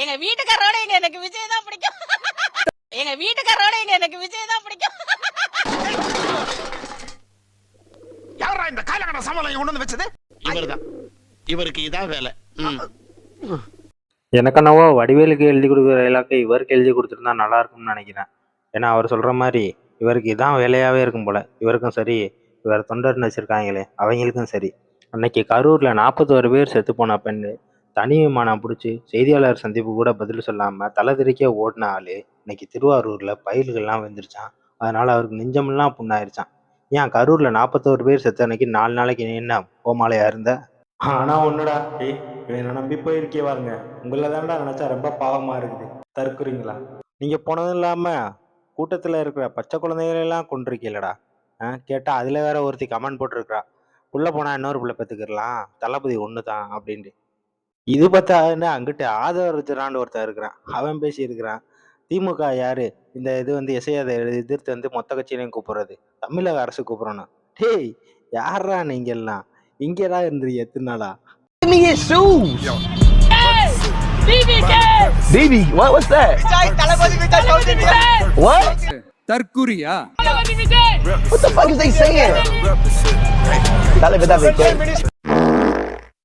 எங்க வீட்டுக்காரோட எங்க எனக்கு விஜய் தான் பிடிக்கும். எங்க வீட்டுக்காரோட எங்க எனக்கு விஜய் தான் பிடிக்கும். யாரா இந்த காலகட்ட சமாளம் கொண்டு வந்து வச்சது? இவர்தான். இவருக்கு இதான் வேலை. எனக்கென்னவோ வடிவேலுக்கு எழுதி கொடுக்குற இலாக்கை இவருக்கு எழுதி கொடுத்துருந்தா நல்லா இருக்கும்னு நினைக்கிறேன். ஏன்னா அவர் சொல்கிற மாதிரி இவருக்கு இதான் வேலையாகவே இருக்கும் போல. இவருக்கும் சரி இவர் தொண்டர்னு வச்சுருக்காங்களே அவங்களுக்கும் சரி. அன்னைக்கு கரூரில் நாற்பத்தோரு பேர் செத்து போன பெண்ணு தனி விமானம் பிடிச்சி செய்தியாளர் சந்திப்பு கூட பதில் சொல்லாமல் தலை தெறிக்க ஓடின ஆள் இன்னைக்கு திருவாரூரில் பயில்கள்லாம் வந்துருச்சான் அதனால் அவருக்கு நெஞ்சமெல்லாம் புண்ணாயிருச்சான் ஏன் கரூரில் நாற்பத்தோரு பேர் செத்த அன்னைக்கு நாலு நாளைக்கு நீ என்ன கோமாலையா இருந்த? ஆனால் ஒன்றுடா ஏய் இவனை நம்பி போயிருக்கே பாருங்க. உங்களை தான்டா நினச்சா ரொம்ப பாவமாக இருக்குது. தற்குறீங்களா நீங்கள் போனதும் இல்லாமல் கூட்டத்தில் இருக்கிற பச்சை குழந்தைகளெல்லாம் கொண்டிருக்கீங்களடா ஆ கேட்டால் அதில் வேற ஒருத்தி கமெண்ட் போட்டிருக்கிறா உள்ளே போனால் இன்னொரு பிள்ளை பெற்றுக்கிடலாம் தளபதி ஒன்று தான் அப்படின்ட்டு. இது பார்த்தா என்ன அங்கிட்டு ஆதரவுறான்னு ஒருத்தன் இருக்கிறான். அவன் பேசியிருக்கிறான். திமுக யாரு? இந்த இது வந்து எஸ்ஐயாதை எதிர்த்து வந்து மொத்த கட்சியிலையும் கூப்பிடுறது. தமிழக அரசு கூப்பிடணும். டேய் யாரா நீங்க எல்லாம் இங்கேடா இருந்தீங்க எத்தனை நாளா? Me his shoes. BB, what was that? What? தற்குறியா? What